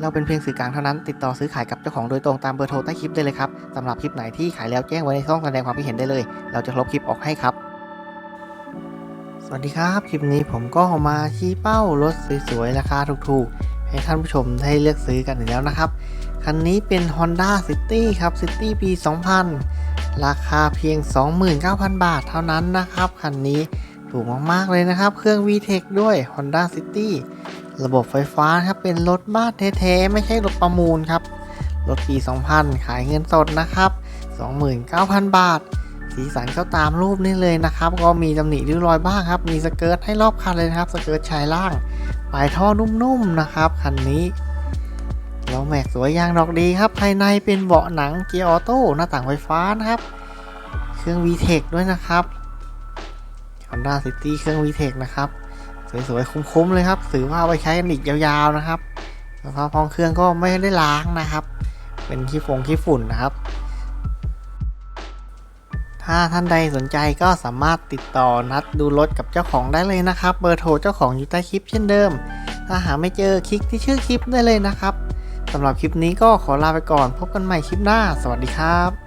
เราเป็นเพียงสื่อกลางเท่านั้น ติดต่อซื้อขายกับเจ้าของโดยตรงตามเบอร์โทรใต้คลิปได้เลยครับสำหรับคลิปไหนที่ขายแล้วแจ้งไว้ในช่องแสดงความคิดเห็นได้เลย เราจะลบคลิปออกให้ครับ สวัสดีครับ คลิปนี้ผมก็มาชี้เป้ารถสวยๆราคาถูกๆ ให้ท่านผู้ชมได้เลือกซื้อกันอีกแล้วนะครับ คันนี้เป็น Honda City ครับ City ปี 2000 ราคาเพียง 29,000 บาทเท่านั้นนะครับคันนี้ถูกมากๆเลยนะครับ เครื่อง VTEC ด้วย Honda City ระบบไฟฟ้าครับเป็นรถบ้านแท้ๆไม่ใช่รถประมูลครับ รถปี 2000 ขายเงินสดนะครับ 29,000 บาท สีสันก็ตามรูปนี้เลยนะครับ ก็มีตำหนิริ้วรอยบ้างครับ มีสเกิร์ตให้รอบคันเลยนะครับ สเกิร์ตชายล่าง ปลายท่อนุ่มๆนะครับคันนี้ล้อแม็กสวยยางดอกดีครับ ภายในเป็นเบาะหนังเกียร์ออโต้หน้าต่างไฟฟ้านะครับ เครื่อง VTEC ด้วยนะครับ Honda City เครื่อง VTEC นะครับ สวยๆคุ้มๆเลยครับถือว่าไปใช้กันอีกยาวๆนะครับสภาพห้องเครื่องก็ไม่ได้ล้างนะครับ เป็นขี้ฟงขี้ฝุ่นนะครับ ถ้าท่านใดสนใจก็สามารถติดต่อนัดดูรถกับเจ้าของได้เลยนะครับ เบอร์โทรเจ้าของอยู่ใต้คลิปเช่นเดิม ถ้าหาไม่เจอคลิกที่ชื่อคลิปได้เลยนะครับสำหรับคลิปนี้ก็ขอลาไปก่อน พบกันใหม่คลิปหน้า สวัสดีครับ